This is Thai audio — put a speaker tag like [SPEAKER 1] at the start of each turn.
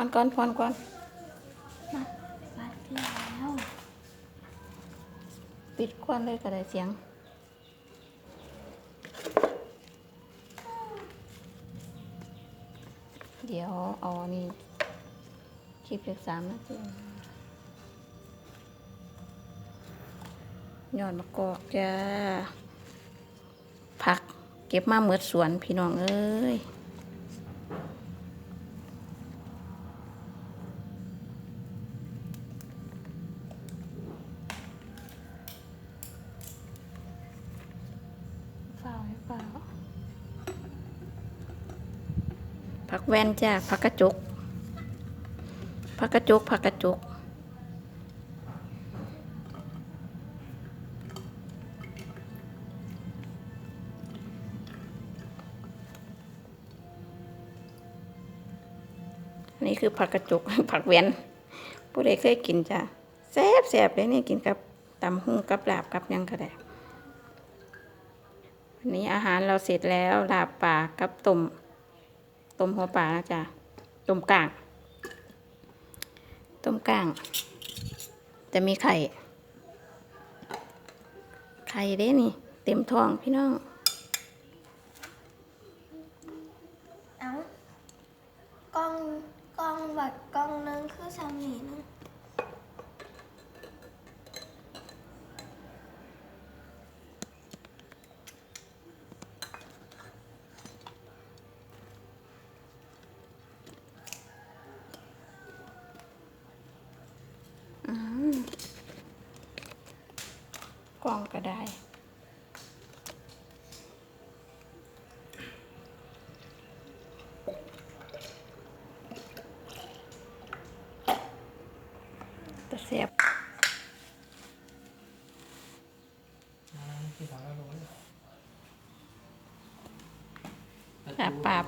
[SPEAKER 1] อนก่อนพอนก่อน
[SPEAKER 2] มามาที่แล้ว
[SPEAKER 1] ปิดควันเลยก็ได้เสียงเดี๋ยวเอาอันนี่คลิปเล็กสามนาทียอดมะกอกจ้าผักเก็บมาเหมือดสวนพี่น้องเอ้ย เฝ้าให้เฝ้า ผักแว่นจ้าผักกระจุกผักกระจุกผักกระจุกอันนี้คือผักกระจุกผักแว่นผู้ใดเคยกินจ้ะแซ่บแซ่บเลยนี่กินกับตำหุ่งกับลาบกับยังก็ได้วันนี้อาหารเราเสร็จแล้วลาบปลากับต้ม ต้มหัวปลานะจ๊ะต้มก่าง ต้มก่าง จะมีไข่ ไข่เด้นี่ เต็มท้องพี่น้อง
[SPEAKER 2] เอ้ากล้องกล้องแบบกล้องนึงคือสามีนึง
[SPEAKER 1] กล้องก็ได้ตะเสียบลาบปาบ